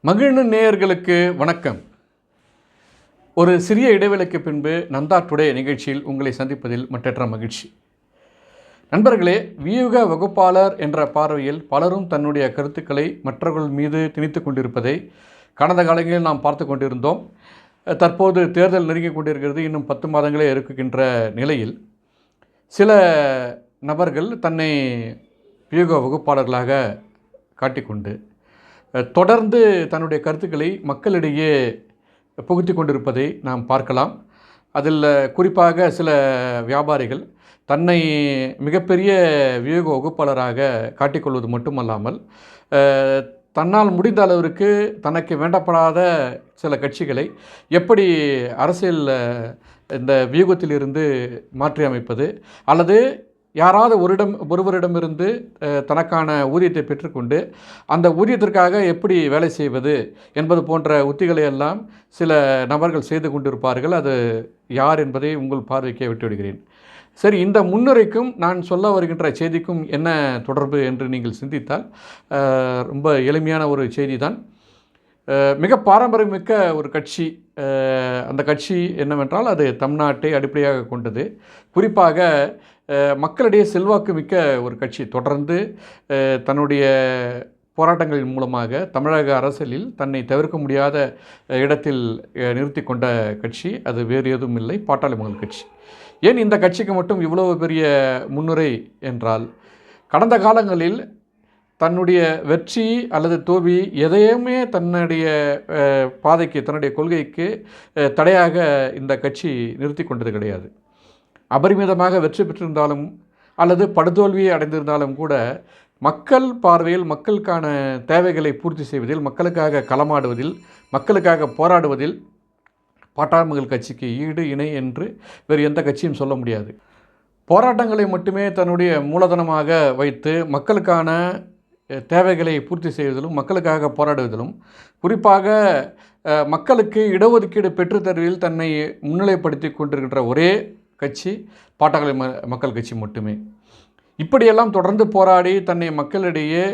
மகிழ்ந்து நேயர்களுக்கு வணக்கம். ஒரு சிறிய இடைவேளைக்கு பின்பு நந்தா டுடே நிகழ்ச்சியில் உங்களை சந்திப்பதில் மற்றற்ற மகிழ்ச்சி. நண்பர்களே வியூக வகுப்பாளர் என்ற பார்வையில் பலரும் தன்னுடைய கருத்துக்களை மற்றவர்கள் மீது திணித்து கொண்டிருப்பதை கடந்த காலங்களில் நாம் பார்த்து கொண்டிருந்தோம். தற்போது தேர்தல் நெருங்கிக் கொண்டிருக்கிறது. இன்னும் பத்து மாதங்களே இருக்கின்ற நிலையில் சில நபர்கள் தன்னை வியூக வகுப்பாளர்களாக காட்டிக்கொண்டு தொடர்ந்து தன்னுடைய கருத்துக்களை மக்களிடையே புகுத்தி கொண்டிருப்பதை நாம் பார்க்கலாம். அதில் குறிப்பாக சில வியாபாரிகள் தன்னை மிகப்பெரிய வியூக வகுப்பாளராக காட்டிக்கொள்வது மட்டுமல்லாமல் தன்னால் முடிந்த அளவிற்கு தனக்கு வேண்டப்படாத சில கட்சிகளை எப்படி அரசியல் இந்த வியூகத்திலிருந்து மாற்றி அமைப்பது அல்லது யாராவது ஒரிடம் ஒருவரிடமிருந்து தனக்கான ஊதியத்தை பெற்றுக்கொண்டு அந்த ஊதியத்திற்காக எப்படி வேலை செய்வது என்பது போன்ற உத்திகளை எல்லாம் சில நபர்கள் செய்து கொண்டிருப்பார்கள். அது யார் என்பதை உங்கள் பார்வைக்கே விட்டுவிடுகிறேன். சரி இந்த முன்னுரைக்கும் நான் சொல்ல வருகின்ற செய்திக்கும் என்ன தொடர்பு என்று நீங்கள் சிந்தித்தால் ரொம்ப எளிமையான ஒரு செய்தி தான் மிக பாரம்பரியமிக்க ஒரு கட்சி அந்த கட்சி என்னவென்றால் அது தமிழ்நாட்டை அடிப்படையாக கொண்டது. குறிப்பாக மக்களிடையே செல்வாக்கு மிக்க ஒரு கட்சி. தொடர்ந்து தன்னுடைய போராட்டங்களின் மூலமாக தமிழக அரசியலில் தன்னை தவிர்க்க முடியாத இடத்தில் நிறுத்தி கொண்ட கட்சி. அது வேறு எதுவும் இல்லை. பாட்டாளி மக்கள் கட்சி. ஏன் இந்த கட்சிக்கு மட்டும் இவ்வளவு பெரிய முன்னுரை என்றால் கடந்த காலங்களில் தன்னுடைய வெற்றி அல்லது தோல்வி எதையுமே தன்னுடைய பாதைக்கு தன்னுடைய கொள்கைக்கு தடையாக இந்த கட்சி நிறுத்தி கொண்டது கிடையாது. அபரிமிதமாக வெற்றி பெற்றிருந்தாலும் அல்லது படுதோல்வியை அடைந்திருந்தாலும் கூட மக்கள் பார்வையில் மக்களுக்கான தேவைகளை பூர்த்தி செய்வதில் மக்களுக்காக களமாடுவதில் மக்களுக்காக போராடுவதில் பாட்டாளி கட்சிக்கு ஈடு இணை என்று வேறு எந்த கட்சியும் சொல்ல முடியாது. போராட்டங்களை மட்டுமே தன்னுடைய மூலதனமாக வைத்து மக்களுக்கான தேவைகளை பூர்த்தி செய்வதிலும் மக்களுக்காக போராடுவதிலும் குறிப்பாக மக்களுக்கு இடஒதுக்கீடு பெற்றுத்தருவதில் தன்னை முன்னிலைப்படுத்தி கொண்டிருக்கின்ற ஒரே கட்சி பாட்டாளி ம மக்கள் கட்சி மட்டுமே. இப்படியெல்லாம் தொடர்ந்து போராடி தன்னை மக்களிடையே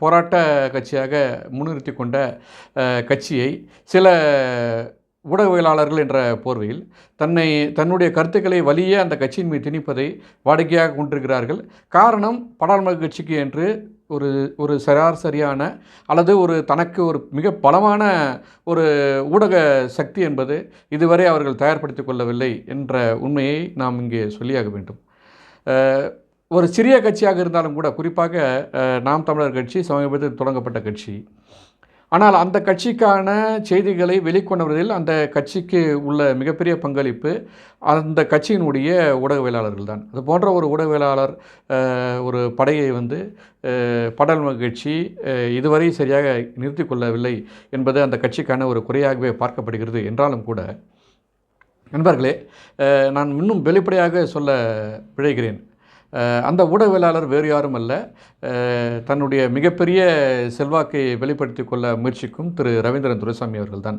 போராட்ட கட்சியாக முன்னிறுத்தி கொண்ட கட்சியை சில ஊடகவியலாளர்கள் என்ற போர்வையில் தன்னை தன்னுடைய கருத்துக்களை வலிய அந்த கட்சியின் மீது திணிப்பதை வாடிக்கையாக கொண்டிருக்கிறார்கள். காரணம் பாடாளுமன்ற கட்சிக்கு என்று ஒரு ஒரு சராசரியான அல்லது ஒரு தனக்கு ஒரு மிக பலமான ஒரு ஊடக சக்தி என்பது இதுவரை அவர்கள் தயார்படுத்திக் கொள்ளவில்லை என்ற உண்மையை நாம் இங்கே சொல்லியாக வேண்டும். ஒரு சிறிய கட்சியாக இருந்தாலும் கூட குறிப்பாக நாம் தமிழர் கட்சி சமீபத்தில் தொடங்கப்பட்ட கட்சி ஆனால் அந்த கட்சிக்கான செய்திகளை வெளிக்கொண்டவர்களில் அந்த கட்சிக்கு உள்ள மிகப்பெரிய பங்களிப்பு அந்த கட்சியினுடைய ஊடகவியலாளர்கள் தான். அது போன்ற ஒரு ஊடகவியலாளர் ஒரு படையை வந்து படல் மகிழ்ச்சி இதுவரை சரியாக நிறுத்தி கொள்ளவில்லை என்பது அந்த கட்சிக்கான ஒரு குறையாகவே பார்க்கப்படுகிறது என்றாலும் கூட. நண்பர்களே நான் இன்னும் வெளிப்படையாக சொல்ல விழைகிறேன் அந்த ஊடகவியலாளர் வேறு யாரும் அல்ல. தன்னுடைய மிகப்பெரிய செல்வாக்கை வெளிப்படுத்தி கொள்ள முயற்சிக்கும் திரு ரவீந்திரன் துரைசாமி அவர்கள்தான்.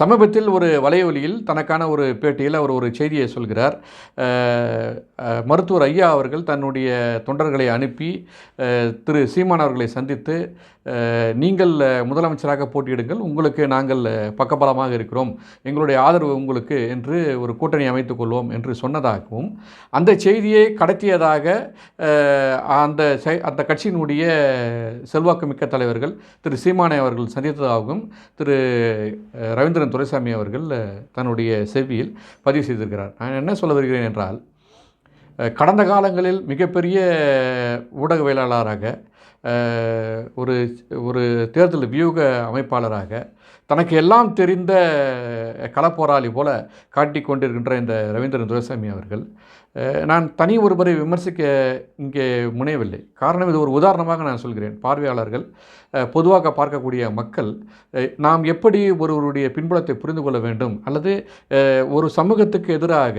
சமீபத்தில் ஒரு வலையொலியில் தனக்கான ஒரு பேட்டியில் அவர் ஒரு செய்தியை சொல்கிறார். மருத்துவர் ஐயா அவர்கள் தன்னுடைய தொண்டர்களை அனுப்பி திரு சீமான் அவர்களை சந்தித்து நீங்கள் முதலமைச்சராக போட்டியிடுங்கள். உங்களுக்கு நாங்கள் பக்கபலமாக இருக்கிறோம். எங்களுடைய ஆதரவு உங்களுக்கு என்று ஒரு கூட்டணி அமைத்துக் கொள்வோம் என்று சொன்னதாகவும் அந்த செய்தியை கடத்தியதாக அந்த செ- அந்த கட்சியினுடைய செல்வாக்குமிக்க தலைவர்கள் திரு சீமானை அவர்கள் சந்தித்ததாகவும் திரு ரவீந்திரன் துரைசாமி அவர்கள் தன்னுடைய செவ்வியில் பதிவு செய்திருக்கிறார். நான் என்ன சொல்ல வருகிறேன் என்றால் கடந்த காலங்களில் மிகப்பெரிய ஊடகவியலாளராக ஒரு ஒரு தேர்தல் வியூக அமைப்பாளராக தனக்கு எல்லாம் தெரிந்த களப்போராளி போல காட்டிக்கொண்டிருக்கின்ற இந்த ரவீந்திரன் துரைசாமி அவர்கள் நான் தனி ஒருவரை விமர்சிக்க இங்கே முனையவில்லை. காரணம் இது ஒரு உதாரணமாக நான் சொல்கிறேன். பார்வையாளர்கள் பொதுவாக பார்க்கக்கூடிய மக்கள் நாம் எப்படி ஒருவருடைய பின்புலத்தை புரிந்து கொள்ள வேண்டும்? அல்லது ஒரு சமூகத்துக்கு எதிராக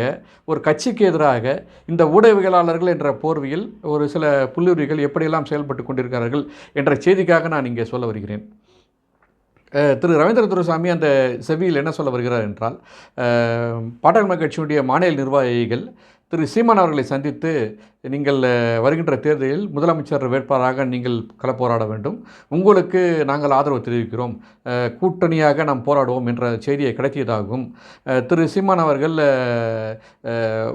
ஒரு கட்சிக்கு எதிராக இந்த ஊடகவியலாளர்கள் என்ற போர்வையில் ஒரு சில புல்லுரிகள் எப்படியெல்லாம் செயல்பட்டு கொண்டிருக்கிறார்கள் என்ற செய்திக்காக நான் இங்கே சொல்ல வருகிறேன். திரு ரவீந்திர துரைசாமி அந்த செவியில் என்ன சொல்ல வருகிறார் என்றால் அஹ், பாட்டாளி மக்கள் கட்சியினுடைய மாநில நிர்வாகிகள் திரு சீமான் அவர்களை சந்தித்து நீங்கள் வருகின்ற தேர்தலில் முதலமைச்சர் வேட்பாளராக நீங்கள் களப்போராட வேண்டும். உங்களுக்கு நாங்கள் ஆதரவு தெரிவிக்கிறோம். கூட்டணியாக நாம் போராடுவோம் என்ற செய்தியை கிடைத்தியதாகும் திரு சீமான் அவர்கள்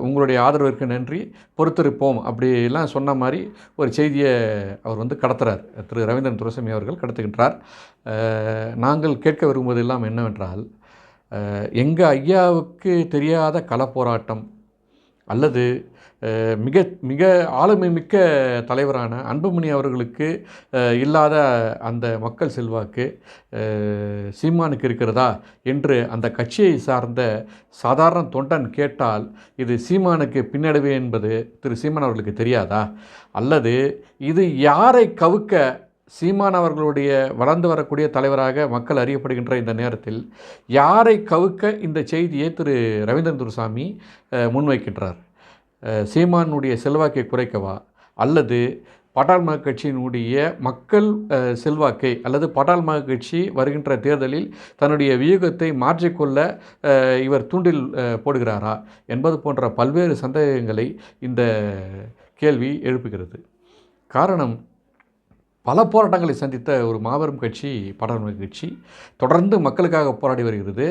உங்களுடைய ஆதரவிற்கு நன்றி பொறுத்திருப்போம் அப்படிலாம் சொன்ன மாதிரி ஒரு செய்தியை அவர் வந்து கடத்துறார். திரு ரவீந்திரன் துரசாமி அவர்கள் கடத்துகின்றார். நாங்கள் கேட்க விரும்புவதெல்லாம் என்னவென்றால் எங்கள் ஐயாவுக்கு தெரியாத களப்போராட்டம் அல்லது மிக மிக ஆளுமை மிக்க தலைவரான அன்புமணி அவர்களுக்கு இல்லாத அந்த மக்கள் செல்வாக்கு சீமானுக்கு இருக்கிறதா என்று அந்த கட்சியை சார்ந்த சாதாரண தொண்டன் கேட்டால் இது சீமானுக்கு பின்னடைவு என்பது திரு சீமான் அவர்களுக்கு தெரியாதா? அல்லது இது யாரை கவுக்க சீமான் அவர்களுடைய வளர்ந்து வரக்கூடிய தலைவராக மக்கள் அறியப்படுகின்ற இந்த நேரத்தில் யாரை கவுக்க இந்த செய்தியை திரு ரவீந்திரன் துரசாமி முன்வைக்கின்றார்? சீமானுடைய செல்வாக்கை குறைக்கவா? அல்லது பாட்டாள்மக கட்சியினுடைய மக்கள் செல்வாக்கை அல்லது பாட்டாள்மக கட்சி வருகின்ற தேர்தலில் தன்னுடைய வியூகத்தை மாற்றிக்கொள்ள இவர் தூண்டில் போடுகிறாரா என்பது போன்ற பல்வேறு சந்தேகங்களை இந்த கேள்வி எழுப்புகிறது. காரணம் பல போராட்டங்களை சந்தித்த ஒரு மாபெரும் கட்சி பாடாளுமன்ற கட்சி. தொடர்ந்து மக்களுக்காக போராடி வருகிறது.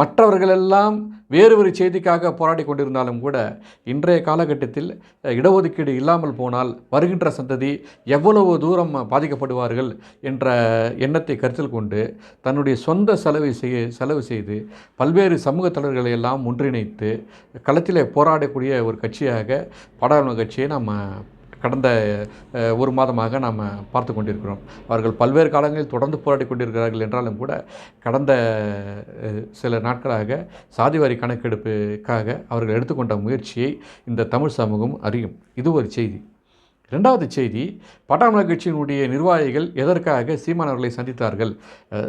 மற்றவர்களெல்லாம் வேறு ஒரு செய்திக்காக போராடி கொண்டிருந்தாலும் கூட இன்றைய காலகட்டத்தில் இடஒதுக்கீடு இல்லாமல் போனால் வருகின்ற சந்ததி எவ்வளவு தூரம் பாதிக்கப்படுவார்கள் என்ற எண்ணத்தை கருத்தில் கொண்டு தன்னுடைய சொந்த செலவை செய்ய செலவு செய்து பல்வேறு சமூக தலைவர்களை எல்லாம் ஒன்றிணைத்து களத்திலே போராடக்கூடிய ஒரு கட்சியாக பாடாளுமன்ற கட்சியை நம்ம கடந்த ஒரு மாதமாக நாம் பார்த்து கொண்டிருக்கிறோம். அவர்கள் பல்வேறு காலங்களில் தொடர்ந்து போராடி கொண்டிருக்கிறார்கள் என்றாலும் கூட கடந்த சில நாட்களாக சாதிவாரி கணக்கெடுப்புக்காக அவர்கள் எடுத்துக்கொண்ட முயற்சியை இந்த தமிழ் சமூகம் அறியும். இது ஒரு செய்தி. ரெண்டாவது செய்தி பட்டாமல கட்சியினுடைய நிர்வாகிகள் எதற்காக சீமான் அவர்களை சந்தித்தார்கள்?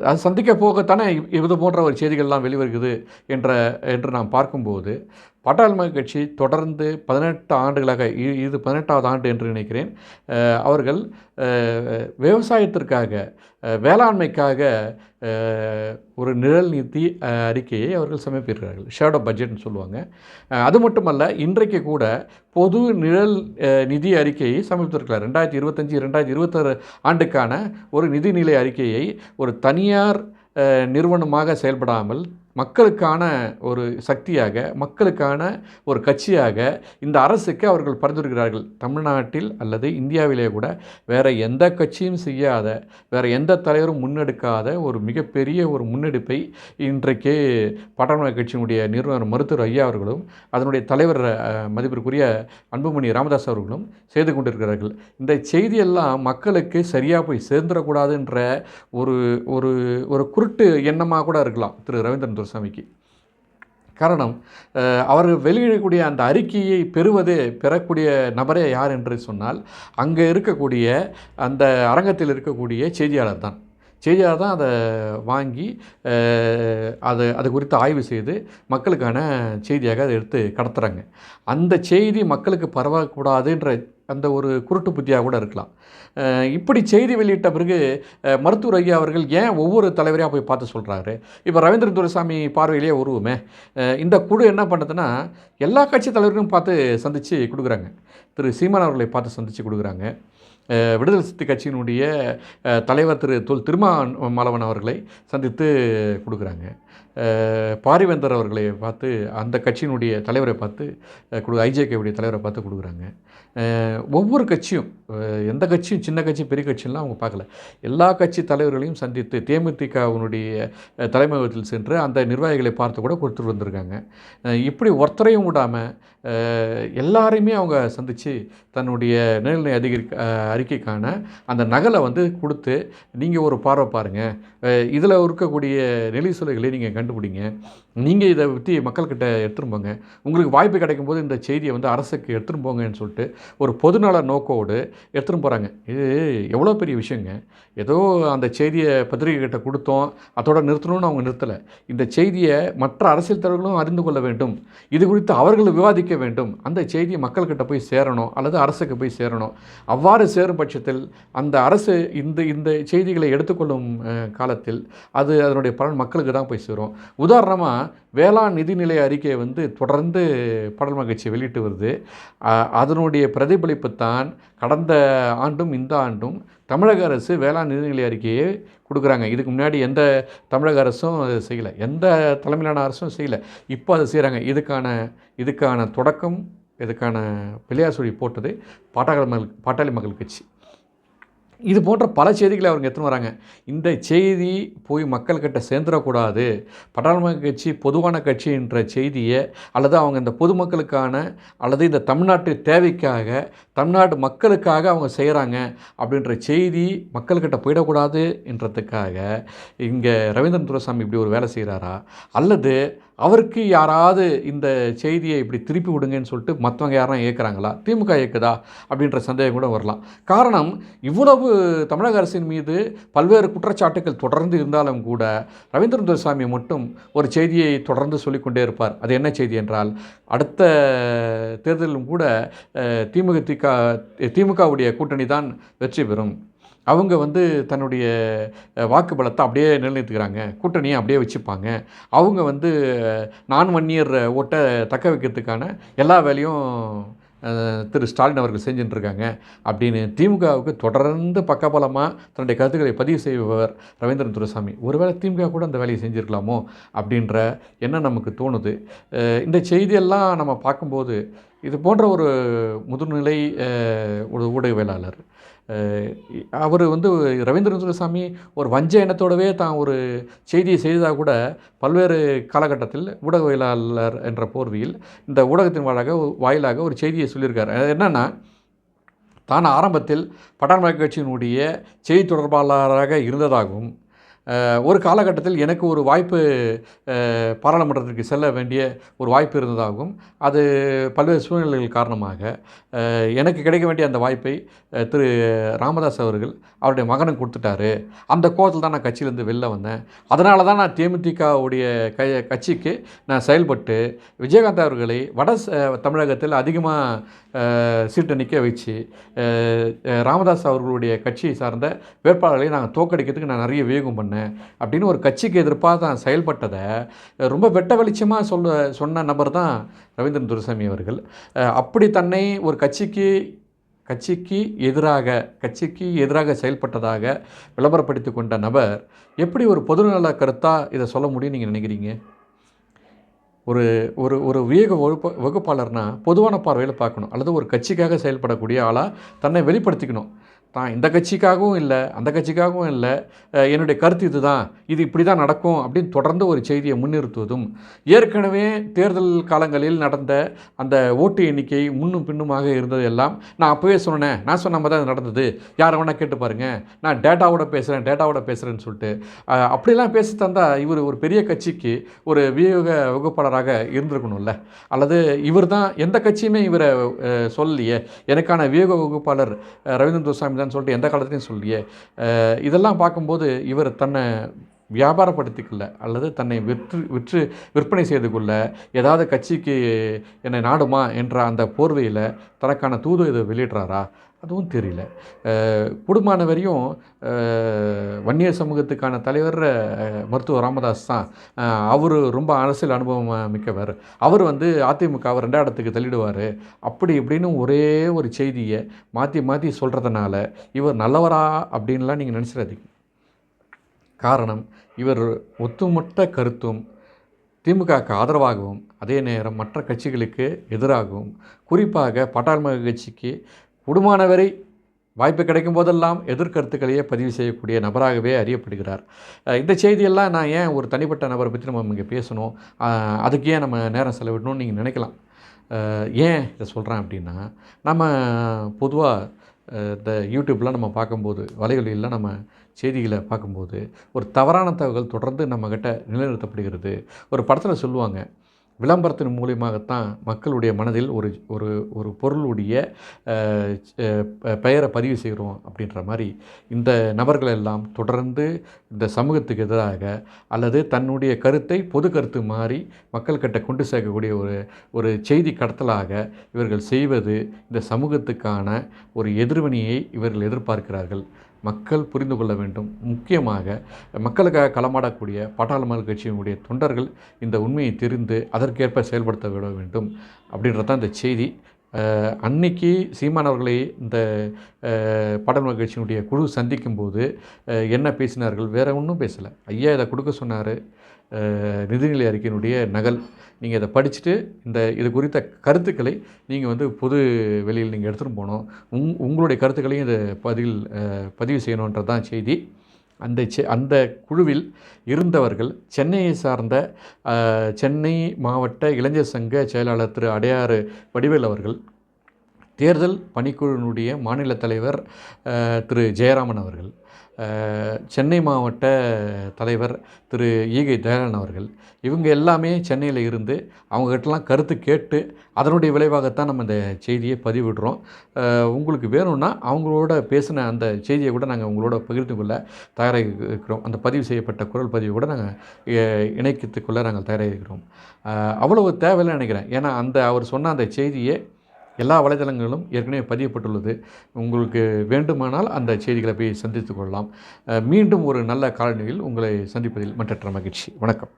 அது சந்திக்க போகத்தானே இது போன்ற ஒரு செய்திகள்லாம் வெளிவருகிறது என்ற என்று நாம் பார்க்கும்போது பாட்டாளி கட்சி தொடர்ந்து பதினெட்டு ஆண்டுகளாக இ- இது பதினெட்டாவது ஆண்டு என்று நினைக்கிறேன். அவர்கள் விவசாயத்திற்காக வேளாண்மைக்காக ஒரு நிழல் நிதி அறிக்கையை அவர்கள் சமர்ப்பிக்கிறார்கள். ஷேடோ பட்ஜெட்னு சொல்லுவாங்க. அது மட்டுமல்ல இன்றைக்கு கூட பொது நிழல் நிதி அறிக்கையை சமர்ப்பித்திருக்கிறார். ரெண்டாயிரத்தி இருபத்தஞ்சி ரெண்டாயிரத்தி இருபத்தாறு ஆண்டுக்கான ஒரு நிதிநிலை அறிக்கையை ஒரு தனியார் நிறுவனமாக செயல்படாமல் மக்களுக்கான ஒரு சக்தியாக மக்களுக்கான ஒரு கட்சியாக இந்த அரசுக்கு அவர்கள் பரிந்துரைக்கிறார்கள். தமிழ்நாட்டில் அல்லது இந்தியாவிலே கூட வேறு எந்த கட்சியும் செய்யாத வேறு எந்த தலைவரும் முன்னெடுக்காத ஒரு மிகப்பெரிய ஒரு முன்னெடுப்பை இன்றைக்கு பாட்டாளி கட்சியினுடைய நிறுவனர் மருத்துவர் ஐயா அவர்களும் அதனுடைய தலைவர் மதிப்பிற்குரிய அன்புமணி ராமதாஸ் அவர்களும் செய்து கொண்டிருக்கிறார்கள். இந்த செய்தியெல்லாம் மக்களுக்கு சரியாக போய் சேர்ந்துடக்கூடாதுன்ற ஒரு ஒரு ஒரு குருட்டு எண்ணமாக கூட இருக்கலாம். திரு. ரவீந்திரன் துரசாமிக்கு காரணம் அவர் வெளியிடக்கூடிய அந்த அறிக்கையை பெறுவதே பெறக்கூடிய நபரே யார் என்று சொன்னால் அங்கே இருக்கக்கூடிய அந்த அரங்கத்தில் இருக்கக்கூடிய செய்தியாளர் தான். செய்தியாளர் தான் அதை வாங்கி அது அது குறித்து ஆய்வு செய்து மக்களுக்கான செய்தியாக அதை எடுத்து கடத்துகிறாங்க அந்த செய்தி மக்களுக்கு பரவக்கூடாதுன்ற அந்த ஒரு குருட்டு புத்தியாக கூட இருக்கலாம். இப்படி செய்தி வெளியிட்ட பிறகு மருத்துவர் ஐயா அவர்கள் ஏன் ஒவ்வொரு தலைவரையாக போய் பார்த்து சொல்கிறாரு இப்போ ரவீந்திர துரைசாமி பார்வையிலேயே உருவமே இந்த குழு என்ன பண்ணுதுன்னா எல்லா கட்சி தலைவர்களும் பார்த்து சந்தித்து கொடுக்குறாங்க. திரு சீமான் அவர்களை பார்த்து சந்தித்து கொடுக்குறாங்க. விடுதலை சிறுத்தை கட்சியினுடைய தலைவர் திரு தொல் திருமாவளவன் அவர்களை சந்தித்து கொடுக்குறாங்க. பாரிவேந்தர் அவர்களை பார்த்து அந்த கட்சியினுடைய தலைவரை பார்த்து கொடு ஐஜேகேவுடைய தலைவரை பார்த்து கொடுக்குறாங்க. ஒவ்வொரு கட்சியும் எந்த கட்சியும் சின்ன கட்சி பெரிய கட்சியெல்லாம் அவங்க பார்க்கல. எல்லா கட்சி தலைவர்களையும் சந்தித்து தேமுதிகவினுடைய தலைமையகத்தில் சென்று அந்த நிர்வாகிகளை பார்த்து கூட கொடுத்துட்டு வந்திருக்காங்க. இப்படி ஒருத்தரையும் விடாமல் எல்லாரையுமே அவங்க சந்தித்து தன்னுடைய நிலநிலை அதிகரி அறிக்கைக்கான அந்த நகலை வந்து கொடுத்து நீங்கள் ஒரு பார்வை பாருங்கள் இதில் இருக்கக்கூடிய நெளி சொல்லைகளை நீங்கள் கண்டுபிடிங்க. நீங்கள் இதை பற்றி மக்கள்கிட்ட எடுத்துகிட்டு போங்க உங்களுக்கு வாய்ப்பு கிடைக்கும் போது இந்த செய்தியை வந்து அரசுக்கு எடுத்துகிட்டு போங்கன்னு சொல்லிட்டு ஒரு பொதுநல நோக்கோடு எடுத்துகிட்டு போகிறாங்க இது எவ்வளோ பெரிய விஷயங்க. ஏதோ அந்த செய்தியை பத்திரிகைகிட்ட கொடுத்தோம் அதோட நிறுத்தணும்னு அவங்க நிறுத்தலை. இந்த செய்தியை மற்ற அரசியல் தலைவர்களும் அறிந்து கொள்ள வேண்டும். இது குறித்து அவர்கள் விவாதிக்க வேண்டும். அந்த செய்தியை மக்கள்கிட்ட போய் சேரணும் அல்லது அரசுக்கு போய் சேரணும். அவ்வாறு சேரும் பட்சத்தில் அந்த அரசு இந்த இந்த செய்திகளை எடுத்துக்கொள்ளும் காலத்தில் அது அதனுடைய பலன் மக்களுக்கு தான் போய் சேரும். உதாரணமாக வேளாண் நிதிநிலை அறிக்கையை வந்து தொடர்ந்து படல் மகிழ்ச்சி வெளியிட்டு வருது. அதனுடைய பிரதிபலிப்பு தான் கடந்த ஆண்டும் இந்த ஆண்டும் தமிழக அரசு வேளாண் நிதிநிலை அறிக்கையை கொடுக்குறாங்க. இதுக்கு முன்னாடி எந்த தமிழக அரசும் அதை செய்யலை. எந்த தலைமையிலான அரசும் செய்யலை. இப்போ அதை செய்கிறாங்க இதுக்கான இதுக்கான தொடக்கம் இதுக்கான பிள்ளையார் சொல்லி போட்டது பாட்டாளி மக்கள் பாட்டாளி மக்கள் கட்சி. இது போன்ற பல செய்திகளை அவங்க எடுத்துன்னு வராங்க. இந்த செய்தி போய் மக்கள்கிட்ட சேர்ந்துடக்கூடாது. பட்டாளம கட்சி பொதுவான கட்சி என்ற செய்தியை அல்லது அவங்க இந்த பொதுமக்களுக்கான அல்லது இந்த தமிழ்நாட்டு தேவைக்காக தமிழ்நாடு மக்களுக்காக அவங்க செய்கிறாங்க அப்படின்ற செய்தி மக்கள்கிட்ட போயிடக்கூடாது என்றதுக்காக இங்கே ரவீந்திரன் துரசாமி இப்படி ஒரு வேலை செய்கிறாரா? அல்லது அவருக்கு யாராவது இந்த செய்தியை இப்படி திருப்பி விடுங்கன்னு சொல்லிட்டு மற்றவங்க யாரும் ஏற்கிறாங்களா திமுக ஏற்குதா அப்படின்ற சந்தேகம் கூட வரலாம். காரணம் இவ்வளவு தமிழக அரசின் மீது பல்வேறு குற்றச்சாட்டுகள் தொடர்ந்து இருந்தாலும் கூட ரவீந்திரன் துரைசாமி மட்டும் ஒரு செய்தியை தொடர்ந்து சொல்லிக்கொண்டே இருப்பார். அது என்ன செய்தி என்றால் அடுத்த தேர்தலிலும் கூட திமுக திக திமுகவுடைய கூட்டணி தான் வெற்றி பெறும். அவங்க வந்து தன்னுடைய வாக்கு பலத்தை அப்படியே நிலைநிறுத்துக்கிறாங்க கூட்டணியை அப்படியே வச்சுப்பாங்க. அவங்க வந்து நான் வன்னியர் ஓட்டை தக்க வைக்கிறதுக்கான எல்லா வேலையும் திரு ஸ்டாலின் அவர்கள் செஞ்சுட்டு இருக்காங்க அப்படின்னு திமுகவுக்கு தொடர்ந்து பக்கபலமாக தன்னுடைய கருத்துக்களை பதிவு செய்பவர் ரவீந்திரன் துரைசாமி. ஒருவேளை திமுக கூட அந்த வேலையை செஞ்சுருக்கலாமோ அப்படின்ற எண்ணம் நமக்கு தோணுது. இந்த செய்தியெல்லாம் நம்ம பார்க்கும்போது இது போன்ற ஒரு முதுநிலை ஒரு ஊடகவியலாளர் அவர் வந்து ரவீந்திரன் துரைசாமி ஒரு வஞ்ச எண்ணத்தோடவே தான் ஒரு செய்தியை செய்ததாக கூட பல்வேறு காலகட்டத்தில் ஊடகவியலாளர் என்ற போர்வையில் இந்த ஊடகத்தின் வாயிலாக வாயிலாக ஒரு செய்தியை சொல்லியிருக்கார். அது என்னென்னா தான் ஆரம்பத்தில் பட்டாளம கட்சியினுடைய செய்தி தொடர்பாளராக இருந்ததாகவும் ஒரு காலகட்டத்தில் எனக்கு ஒரு வாய்ப்பு பாராளுமன்றத்திற்கு செல்ல வேண்டிய ஒரு வாய்ப்பு இருந்ததாகவும் அது பல்வேறு சூழ்நிலைகள் காரணமாக எனக்கு கிடைக்க வேண்டிய அந்த வாய்ப்பை திரு ராமதாஸ் அவர்கள் அவருடைய மகனும் கொடுத்துட்டாரு. அந்த கோவத்தில் தான் நான் கட்சியிலேருந்து வெளில வந்தேன். அதனால தான் நான் தேமுதிகவுடைய க கட்சிக்கு நான் செயல்பட்டு விஜயகாந்த் அவர்களை வட தமிழகத்தில் அதிகமாக சீட்டை நிற்க வச்சு ராமதாஸ் அவர்களுடைய கட்சியை சார்ந்த வேட்பாளர்களை நாங்கள் தோக்கடிக்கிறதுக்கு நான் நிறைய வேகம் பண்ணேன். அப்படின்னு ஒரு கட்சிக்கு எதிர்ப்பாக தான் செயல்பட்டதை ரொம்ப வெட்ட வெளிச்சமாக சொல்ல சொன்ன நபர் தான் ரவீந்திரன் துருசாமி அவர்கள். அப்படி தன்னை ஒரு கட்சிக்கு கட்சிக்கு எதிராக கட்சிக்கு எதிராக செயல்பட்டதாக விளம்பரப்படுத்தி கொண்ட நபர் எப்படி ஒரு பொதுநல கருத்தாக இதை சொல்ல முடியும் நீங்கள் நினைக்கிறீங்க? ஒரு ஒரு ஒரு விவேக வகுப்பு வகுப்பாளர்னா பொதுவான பார்வையில் பார்க்கணும். அல்லது ஒரு கட்சிக்காக செயல்படக்கூடிய ஆளாக தன்னை வெளிப்படுத்திக்கணும். தான். இந்த கட்சிக்காகவும் இல்லை அந்த கட்சிக்காகவும் இல்லை. என்னுடைய கருத்து இதுதான். இது இப்படி தான் நடக்கும் அப்படின்னு தொடர்ந்து ஒரு செய்தியை முன்னிறுத்துவதும் ஏற்கனவே தேர்தல் காலங்களில் நடந்த அந்த ஓட்டு எண்ணிக்கை முன்னும் பின்னுமாக இருந்தது எல்லாம் நான் அப்போவே சொன்னேன். நான் சொன்ன மாதிரி தான் நடந்தது. யாரை வேணால் கேட்டு பாருங்கள் நான் டேட்டாவோட பேசுகிறேன் டேட்டாவோட பேசுகிறேன்னு சொல்லிட்டு. அப்படிலாம் பேசி தந்தால் இவர் ஒரு பெரிய கட்சிக்கு ஒரு வியோக வகுப்பாளராக இருந்திருக்கணும்ல. அல்லது இவர் தான் எந்த கட்சியுமே இவரை சொல்லலையே. எனக்கான வியோக வகுப்பாளர் அஹ், ரவீந்திரன் தான் சொல்லிட்டு எந்த காலத்துலையும் சொல்லியே இதெல்லாம் பார்க்கும்போது இவர் தன்னை வியாபாரப்படுத்திக்கொள்ள அல்லது தன்னை விற்று விற்று விற்பனை செய்து கொள்ள ஏதாவது கட்சிக்கு என்னை நாடுமா என்ற அந்த போர்வையில் தனக்கான தூது இதை வெளியிடுறாரா? அதுவும் தெரியல. அஹ், வரையும் வன்னியர் சமூகத்துக்கான தலைவர் மருத்துவர் ராமதாஸ் தான். அவர் ரொம்ப அரசியல் அனுபவம் மிக்கவர். அவர் வந்து அதிமுகவை ரெண்டாம் இடத்துக்கு தள்ளிடுவார். அப்படி இப்படின்னு ஒரே ஒரு செய்தியை மாற்றி மாற்றி சொல்கிறதுனால இவர் நல்லவரா அப்படின்லாம் நீங்கள் நினச்சிடாதீங்க. காரணம் இவர் ஒத்துமொத்த கருத்தும் திமுகவுக்கு ஆதரவாகவும் அதே நேரம் மற்ற கட்சிகளுக்கு எதிராகவும் குறிப்பாக பாட்டாளமக கட்சிக்கு உடுமானவரை வாய்ப்பு கிடைக்கும் போதெல்லாம் எதிர்கருத்துக்களையே பதிவு செய்யக்கூடிய நபராகவே அறியப்படுகிறார். இந்த செய்தியெல்லாம் நான் ஏன் ஒரு தனிப்பட்ட நபரை பற்றி நம்ம இங்கே பேசணும்? அதுக்கு ஏன் நம்ம நேரம் செலவிடணும்னு நீங்கள் நினைக்கலாம். ஏன் இதை சொல்கிறேன் அப்படின்னா நம்ம பொதுவாக இந்த யூடியூப்லாம் நம்ம பார்க்கும்போது வலைகளில் நம்ம செய்திகளை பார்க்கும்போது ஒரு தவறான தகவல் தொடர்ந்து நம்மக்கிட்ட நிலைநிறுத்தப்படுகிறது. ஒரு படத்தில் சொல்லுவாங்க விளம்பரத்தின் மூலியமாகத்தான் மக்களுடைய மனதில் ஒரு ஒரு ஒரு பொருளுடைய பெயரை பதிவு செய்கிறோம் அப்படின்ற மாதிரி இந்த நபர்கள் எல்லாம் தொடர்ந்து இந்த சமூகத்துக்கு எதிராக அல்லது தன்னுடைய கருத்தை பொது கருத்து மாறி மக்கள்கிட்ட கொண்டு சேர்க்கக்கூடிய ஒரு ஒரு செய்தி கடத்தலாக இவர்கள் செய்வது இந்த சமூகத்துக்கான ஒரு எதிர்வினையை இவர்கள் எதிர்பார்க்கிறார்கள். மக்கள் புரிந்து கொள்ள வேண்டும். முக்கியமாக மக்களுக்காக களமாடக்கூடிய பாட்டாளமர் கட்சியினுடைய தொண்டர்கள் இந்த உண்மையை தெரிந்து அதற்கேற்ப செயல்படுத்த விட வேண்டும் அப்படின்றது தான் இந்த செய்தி. அன்னைக்கு சீமானவர்களை இந்த அஹ், கட்சியினுடைய குழு சந்திக்கும்போது என்ன பேசினார்கள்? வேற ஒன்றும் பேசலை. ஐயா இதை கொடுக்க சொன்னார். நிதிநிலை அறிக்கையினுடைய நகல். நீங்கள் இதை படிச்சுட்டு இந்த இது குறித்த கருத்துக்களை நீங்கள் வந்து பொது வெளியில் நீங்கள் எடுத்துகிட்டு போகணும். உங் உங்களுடைய கருத்துக்களையும் இதை பதில் பதிவு செய்யணுன்றது தான் செய்தி. அந்த செ அந்த குழுவில் இருந்தவர்கள் சென்னையை சார்ந்த சென்னை மாவட்ட இளைஞர் சங்க செயலாளர் திரு அடையாறு வடிவேல் அவர்கள் தேர்தல் பணிக்குழுவினுடைய மாநில தலைவர் திரு ஜெயராமன் அவர்கள் சென்னை மாவட்ட தலைவர் திரு ஈகை தயாளன் அவர்கள் இவங்க எல்லாமே சென்னையில் இருந்து அவங்ககிட்டலாம் கருத்து கேட்டு அதனுடைய விளைவாகத்தான் நம்ம இந்த செய்தியை பதிவிடுறோம். உங்களுக்கு வேணும்னா அவங்களோட பேசின அந்த செய்தியை கூட நாங்கள் உங்களோட பகிர்ந்து கொள்ள தயாராக இருக்கிறோம் அந்த பதிவு செய்யப்பட்ட குரல் பதிவை கூட நாங்கள் இணைக்கத்துக்குள்ளே நாங்கள் தயாராக இருக்கிறோம் அவ்வளவு தேவையில்லை நினைக்கிறேன். ஏன்னா அந்த அவர் சொன்ன அந்த செய்தியை எல்லா வலைதளங்களும் ஏற்கனவே பதியப்பட்டுள்ளது. உங்களுக்கு வேண்டுமானால் அந்த செய்திகளை போய் சந்தித்து கொள்ளலாம். மீண்டும் ஒரு நல்ல காலநிலையில் உங்களை சந்திப்பதில் மற்றற்ற மகிழ்ச்சி. வணக்கம்.